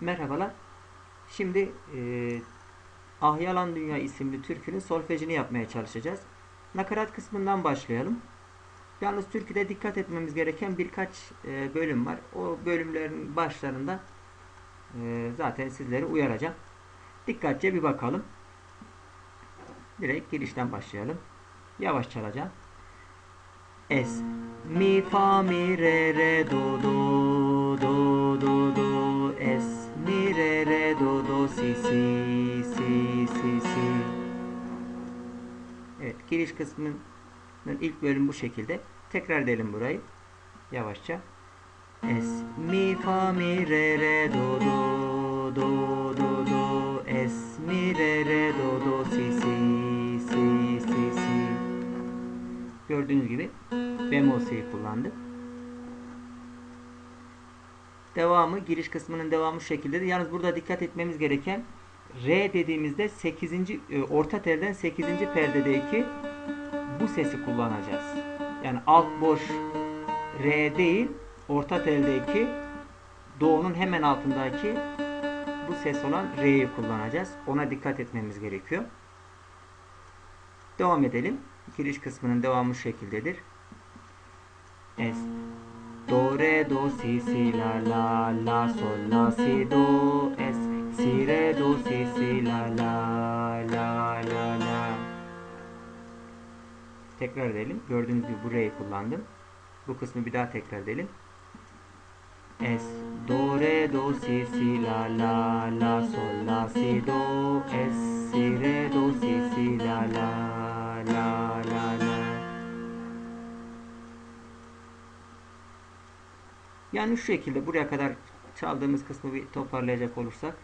Merhabalar. Şimdi e, Ah Yalan Dünya isimli türkünün solfejini yapmaya çalışacağız. Nakarat kısmından başlayalım. Yalnız türküde dikkat etmemiz gereken birkaç e, bölüm var. O bölümlerin başlarında e, zaten sizleri uyaracağım. Dikkatçe bir bakalım. Direkt girişten başlayalım. Yavaş çalacağım. Es mi fa mi re re do do do do do kısmının ilk bölüm bu şekilde. Tekrar edelim burayı. Yavaşça. Es mi fa mi re re do do do do do es mi re re do do si si si si si Gördüğünüz gibi bemol si kullandı. Devamı giriş kısmının devamı şu şekildedir. Yalnız burada dikkat etmemiz gereken re dediğimizde 8. e, orta telden 8. perdedeki bu sesi kullanacağız. Yani alt boş re değil, orta teldeki do'nun hemen altındaki bu ses olan re'yi kullanacağız. Ona dikkat etmemiz gerekiyor. Devam edelim. Giriş kısmının devamı şu şekildedir. Es Do re do si si la la la sol la si do es re do si si la la la la la Tekrar edelim. Gördüğünüz gibi bu re'yi kullandım. Bu kısmı bir daha tekrar edelim. Es do re do si si la la la sol la si do es si re do si si la la la la la Yani şu şekilde buraya kadar çaldığımız kısmı bir toparlayacak olursak.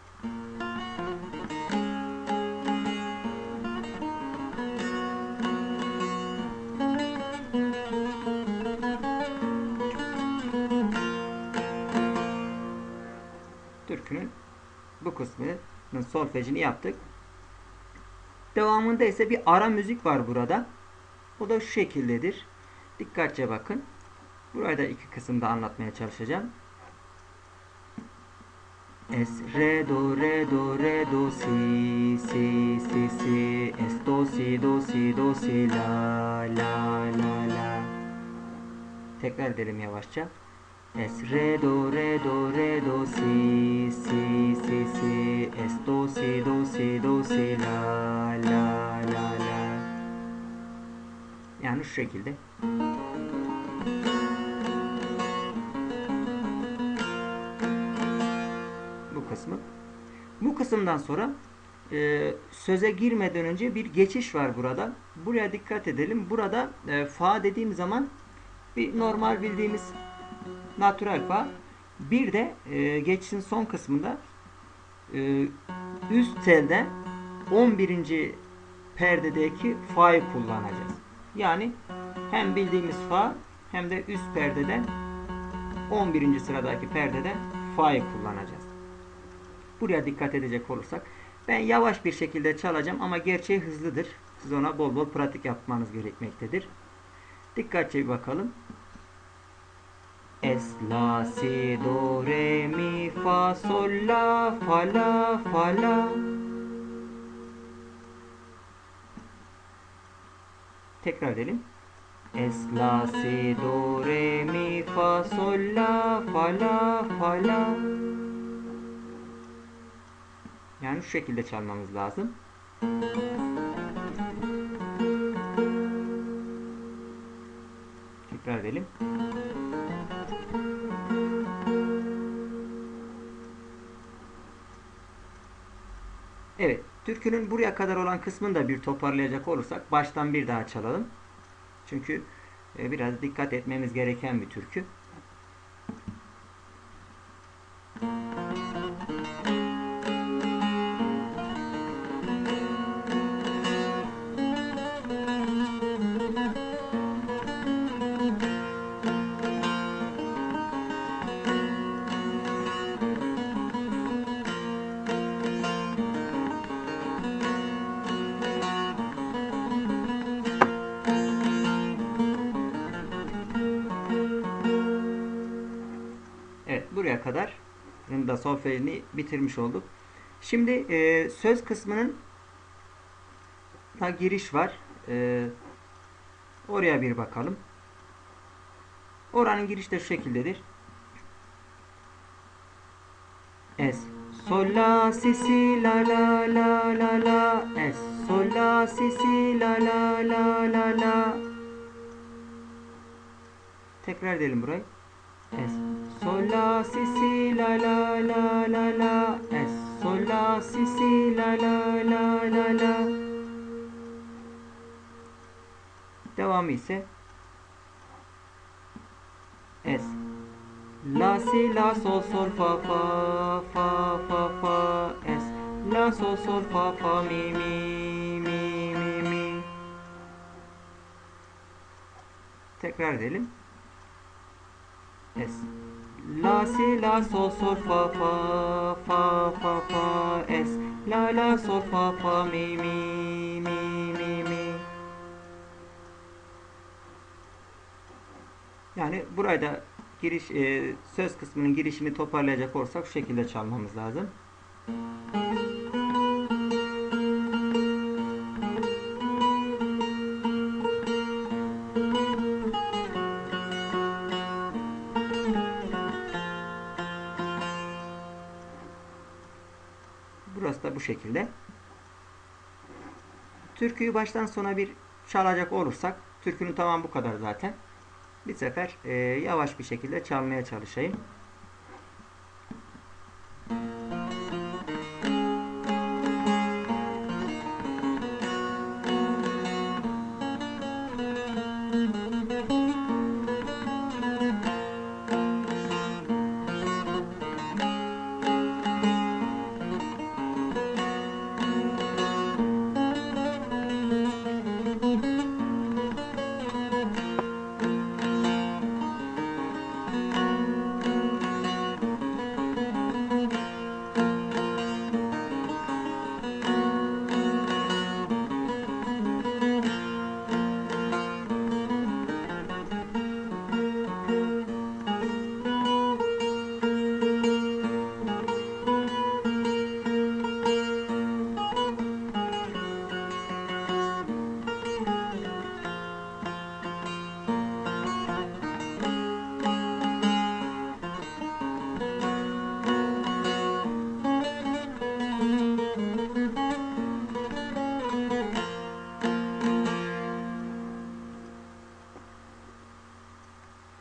Türkünün bu kısmının solfejini yaptık. Devamında ise bir ara müzik var burada. O da şu şekildedir. Dikkatçe bakın. Burayı da iki kısımda anlatmaya çalışacağım. Es re do re do re do si si si si es do si do si do si la la la la Tekrar edelim yavaşça. Es re do re do re do si si es do si do si do si la la la la Yani şu şekilde. Bu kısmı. Bu kısımdan sonra e, söze girmeden önce bir geçiş var burada. Buraya dikkat edelim. Burada e, fa dediğim zaman bir normal bildiğimiz natural fa. Bir de e, geçişin son kısmında e, üst telde 11. perdedeki fa'yı kullanacağız. Yani hem bildiğimiz fa hem de üst perdeden 11. sıradaki perdeden fa'yı kullanacağız. Buraya dikkat edecek olursak ben yavaş bir şekilde çalacağım ama gerçeği hızlıdır. Siz ona bol bol pratik yapmanız gerekmektedir. Dikkatçe bir bakalım. Es, la, si, do, re, mi, fa, sol, la, fa, la, fa, la. Tekrar edelim. Es, la, si, do, re, mi, fa, sol, la, fa, la, fa, la. Yani şu şekilde çalmamız lazım. Tekrar edelim. Evet, türkünün buraya kadar olan kısmını da bir toparlayacak olursak baştan bir daha çalalım. Çünkü e, biraz dikkat etmemiz gereken bir türkü. Kısmını da solfejini bitirmiş olduk. Şimdi e, söz kısmının da giriş var. E, oraya bir bakalım. Oranın girişi de şu şekildedir. Es. Sol la si si la la la la la Es. Sol la si si la la la la la Tekrar edelim burayı. Es. La si si la la la la la. Es. Sol la si si la la la la la. Devamı ise. Es. La si la sol sol fa fa fa fa fa. Es. La sol sol fa fa mi mi mi mi mi. Tekrar edelim. Es la si la sol sol fa fa fa fa fa es la la sol fa fa mi mi mi mi mi Yani burada giriş e, söz kısmının girişini toparlayacak olursak şu şekilde çalmamız lazım. Burası da bu şekilde. Türküyü baştan sona bir çalacak olursak, türkünün tamam bu kadar zaten. Bir sefer e, yavaş bir şekilde çalmaya çalışayım.